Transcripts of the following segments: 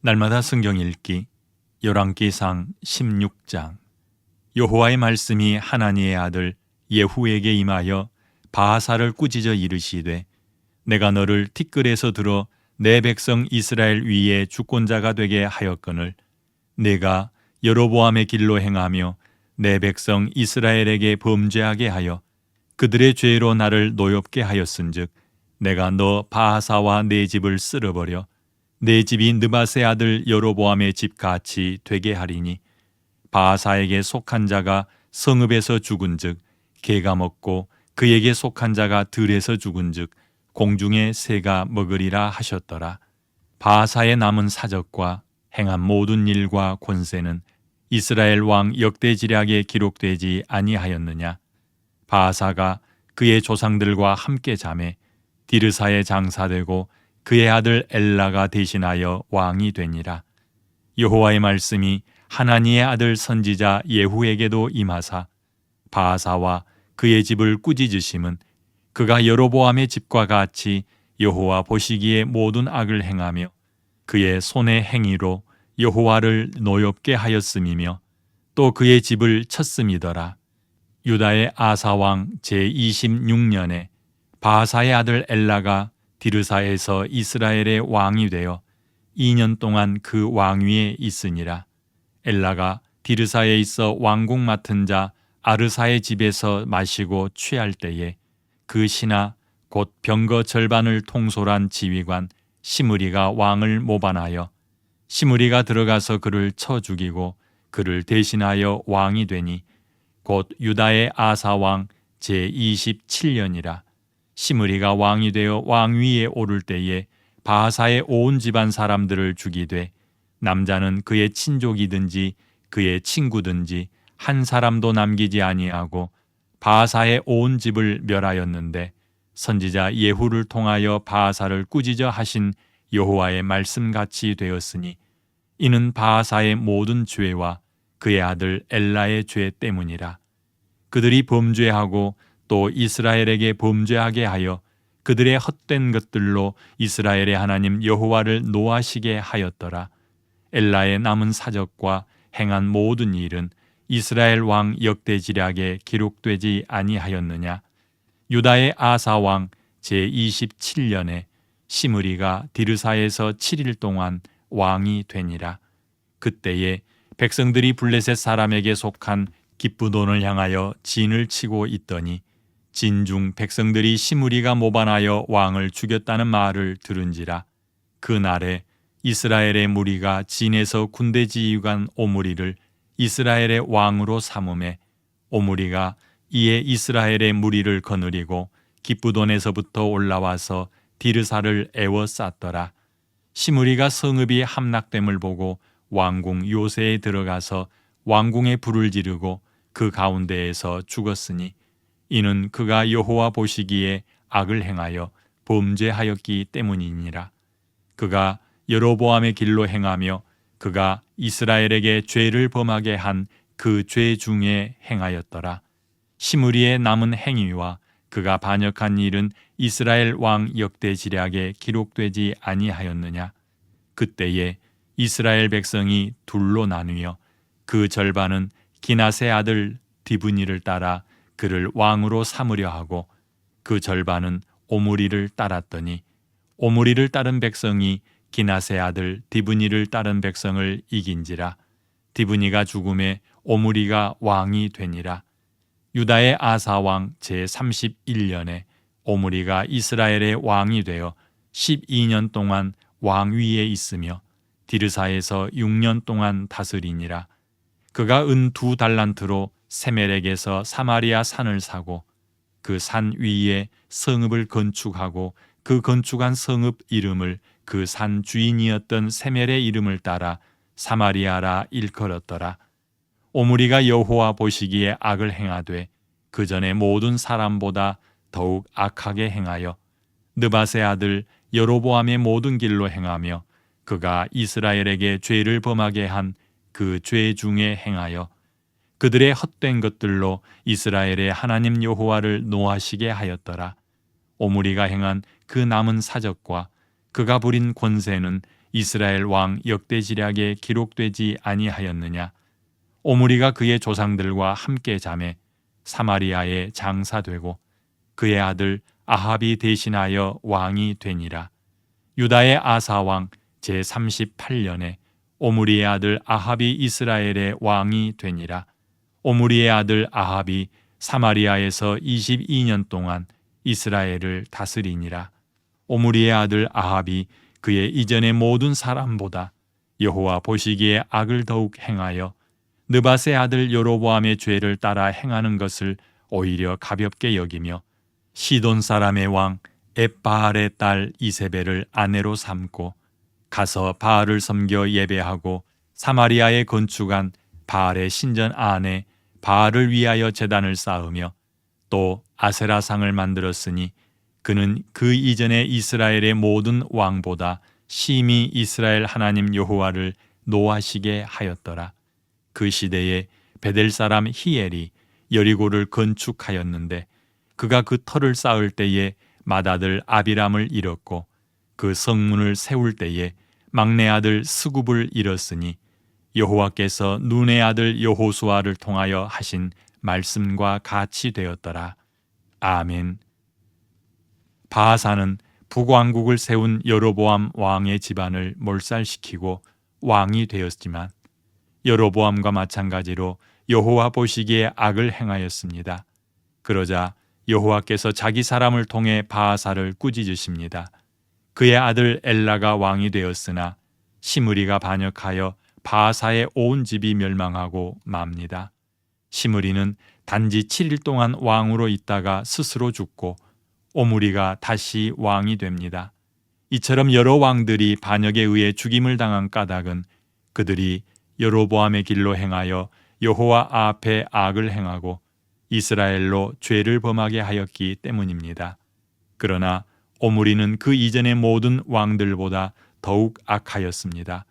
날마다 성경 읽기 열왕기상 16장. 여호와의 말씀이 하나니의 아들 예후에게 임하여 바하사를 꾸짖어 이르시되 내가 너를 티끌에서 들어 내 백성 이스라엘 위에 주권자가 되게 하였거늘 내가 여로보암의 길로 행하며 내 백성 이스라엘에게 범죄하게 하여 그들의 죄로 나를 노엽게 하였은즉 내가 너 바하사와 내 집을 쓸어버려 내 집이 느바세 아들 여로보암의 집 같이 되게 하리니 바하사에게 속한 자가 성읍에서 죽은즉 개가 먹고 그에게 속한 자가 들에서 죽은즉 공중의 새가 먹으리라 하셨더라. 바하사의 남은 사적과 행한 모든 일과 권세는 이스라엘 왕 역대지략에 기록되지 아니하였느냐? 바하사가 그의 조상들과 함께 잠에 디르사에 장사되고 그의 아들 엘라가 대신하여 왕이 되니라. 여호와의 말씀이 하나니의 아들 선지자 예후에게도 임하사 바하사와 그의 집을 꾸짖으심은 그가 여로보암의 집과 같이 여호와 보시기에 모든 악을 행하며 그의 손의 행위로 여호와를 노엽게 하였음이며 또 그의 집을 쳤음이더라. 유다의 아사 왕 제26년에 바하사의 아들 엘라가 디르사에서 이스라엘의 왕이 되어 2년 동안 그 왕위에 있으니라. 엘라가 디르사에 있어 왕궁 맡은 자 아르사의 집에서 마시고 취할 때에 그 신하 곧 병거 절반을 통솔한 지휘관 시므리가 왕을 모반하여 시므리가 들어가서 그를 쳐 죽이고 그를 대신하여 왕이 되니 곧 유다의 아사 왕 제27년이라. 시므리가 왕이 되어 왕위에 오를 때에 바하사의 온 집안 사람들을 죽이되 남자는 그의 친족이든지 그의 친구든지 한 사람도 남기지 아니하고 바하사의 온 집을 멸하였는데 선지자 예후를 통하여 바하사를 꾸짖어 하신 여호와의 말씀같이 되었으니 이는 바하사의 모든 죄와 그의 아들 엘라의 죄 때문이라. 그들이 범죄하고 또 이스라엘에게 범죄하게 하여 그들의 헛된 것들로 이스라엘의 하나님 여호와를 노하시게 하였더라. 엘라의 남은 사적과 행한 모든 일은 이스라엘 왕 역대지략에 기록되지 아니하였느냐? 유다의 아사 왕 제27년에 시므리가 디르사에서 7일 동안 왕이 되니라. 그때에 백성들이 블레셋 사람에게 속한 기쁘돈을 향하여 진을 치고 있더니 진중 백성들이 시므리가 모반하여 왕을 죽였다는 말을 들은지라. 그 날에 이스라엘의 무리가 진에서 군대 지휘관 오므리를 이스라엘의 왕으로 삼음에 오므리가 이에 이스라엘의 무리를 거느리고 기쁘돈에서부터 올라와서 디르사를 애워쌌더라. 시므리가 성읍이 함락됨을 보고 왕궁 요새에 들어가서 왕궁에 불을 지르고 그 가운데에서 죽었으니 이는 그가 여호와 보시기에 악을 행하여 범죄하였기 때문이니라. 그가 여로보암의 길로 행하며 그가 이스라엘에게 죄를 범하게 한 그 죄 중에 행하였더라. 시므리의 남은 행위와 그가 반역한 일은 이스라엘 왕 역대 지략에 기록되지 아니하였느냐. 그때에 이스라엘 백성이 둘로 나뉘어 그 절반은 기나세 아들 디브니를 따라 그를 왕으로 삼으려 하고 그 절반은 오므리를 따랐더니 오므리를 따른 백성이 기나세 아들 디브니를 따른 백성을 이긴지라 디브니가 죽음에 오므리가 왕이 되니라. 유다의 아사 왕 제 31년에 오므리가 이스라엘의 왕이 되어 12년 동안 왕 위에 있으며 디르사에서 6년 동안 다스리니라. 그가 은 두 달란트로 세멜에게서 사마리아 산을 사고 그 산 위에 성읍을 건축하고 그 건축한 성읍 이름을 그 산 주인이었던 세멜의 이름을 따라 사마리아라 일컬었더라. 오므리가 여호와 보시기에 악을 행하되 그 전에 모든 사람보다 더욱 악하게 행하여 느바세 아들 여로보암의 모든 길로 행하며 그가 이스라엘에게 죄를 범하게 한 그 죄 중에 행하여 그들의 헛된 것들로 이스라엘의 하나님 여호와를 노하시게 하였더라. 오므리가 행한 그 남은 사적과 그가 부린 권세는 이스라엘 왕 역대지략에 기록되지 아니하였느냐. 오므리가 그의 조상들과 함께 잠에 사마리아에 장사되고 그의 아들 아합이 대신하여 왕이 되니라. 유다의 아사 왕 제 38년에 오므리의 아들 아합이 이스라엘의 왕이 되니라 오므리의 아들 아합이 사마리아에서 22년 동안 이스라엘을 다스리니라. 오므리의 아들 아합이 그의 이전의 모든 사람보다 여호와 보시기에 악을 더욱 행하여 느바세 아들 여로보암의 죄를 따라 행하는 것을 오히려 가볍게 여기며 시돈 사람의 왕 엣바알의 딸 이세벨을 아내로 삼고 가서 바알을 섬겨 예배하고 사마리아에 건축한 바알의 신전 안에 바알을 위하여 제단을 쌓으며 또 아세라상을 만들었으니 그는 그 이전에 이스라엘의 모든 왕보다 심히 이스라엘 하나님 여호와를 노하시게 하였더라. 그 시대에 베델 사람 히엘이 여리고를 건축하였는데 그가 그 터를 쌓을 때에 맏아들 아비람을 잃었고 그 성문을 세울 때에 막내 아들 스굽을 잃었으니 여호와께서 눈의 아들 여호수아를 통하여 하신 말씀과 같이 되었더라. 아멘. 바하사는 북왕국을 세운 여로보암 왕의 집안을 몰살시키고 왕이 되었지만 여로보암과 마찬가지로 여호와 보시기에 악을 행하였습니다. 그러자 여호와께서 자기 사람을 통해 바하사를 꾸짖으십니다. 그의 아들 엘라가 왕이 되었으나 시므리가 반역하여 바하사의 온 집이 멸망하고 맙니다. 시므리는 단지 7일 동안 왕으로 있다가 스스로 죽고 오므리가 다시 왕이 됩니다. 이처럼 여러 왕들이 반역에 의해 죽임을 당한 까닭은 그들이 여로보암의 길로 행하여 여호와 앞에 악을 행하고 이스라엘로 죄를 범하게 하였기 때문입니다. 그러나 오므리는 그 이전의 모든 왕들보다 더욱 악하였습니다.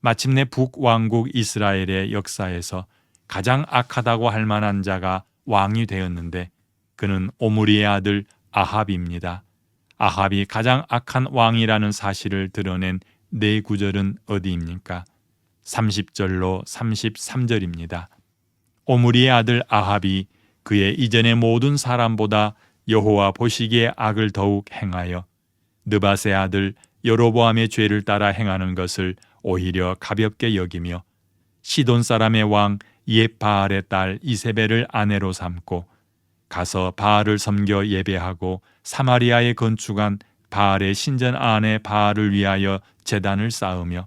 마침내 북왕국 이스라엘의 역사에서 가장 악하다고 할 만한 자가 왕이 되었는데 그는 오므리의 아들 아합입니다. 아합이 가장 악한 왕이라는 사실을 드러낸 네 구절은 어디입니까? 30절로 33절입니다. 오므리의 아들 아합이 그의 이전의 모든 사람보다 여호와 보시기에 악을 더욱 행하여 느바세 아들 여로보암의 죄를 따라 행하는 것을 오히려 가볍게 여기며 시돈 사람의 왕 예바알의 딸 이세벨을 아내로 삼고 가서 바알을 섬겨 예배하고 사마리아에 건축한 바알의 신전 안에 바알을 위하여 제단을 쌓으며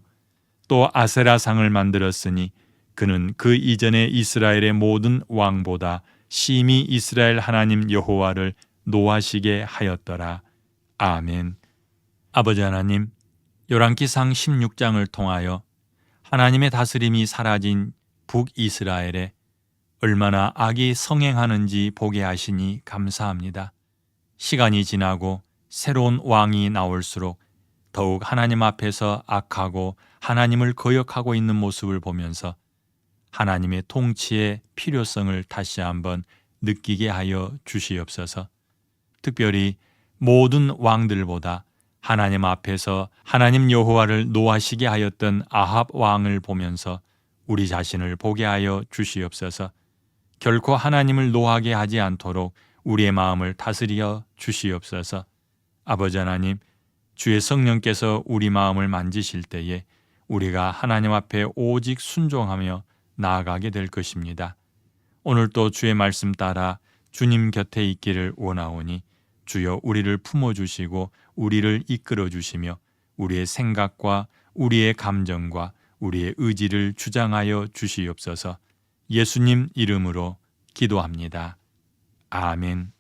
또 아세라상을 만들었으니 그는 그 이전에 이스라엘의 모든 왕보다 심히 이스라엘 하나님 여호와를 노하시게 하였더라. 아멘. 아버지 하나님, 요란기상 16장을 통하여 하나님의 다스림이 사라진 북이스라엘에 얼마나 악이 성행하는지 보게 하시니 감사합니다. 시간이 지나고 새로운 왕이 나올수록 더욱 하나님 앞에서 악하고 하나님을 거역하고 있는 모습을 보면서 하나님의 통치의 필요성을 다시 한번 느끼게 하여 주시옵소서. 특별히 모든 왕들보다 하나님 앞에서 하나님 여호와를 노하시게 하였던 아합 왕을 보면서 우리 자신을 보게 하여 주시옵소서. 결코 하나님을 노하게 하지 않도록 우리의 마음을 다스려 주시옵소서. 아버지 하나님, 주의 성령께서 우리 마음을 만지실 때에 우리가 하나님 앞에 오직 순종하며 나아가게 될 것입니다. 오늘도 주의 말씀 따라 주님 곁에 있기를 원하오니 주여 우리를 품어 주시고 우리를 이끌어 주시며 우리의 생각과 우리의 감정과 우리의 의지를 주장하여 주시옵소서. 예수님 이름으로 기도합니다. 아멘.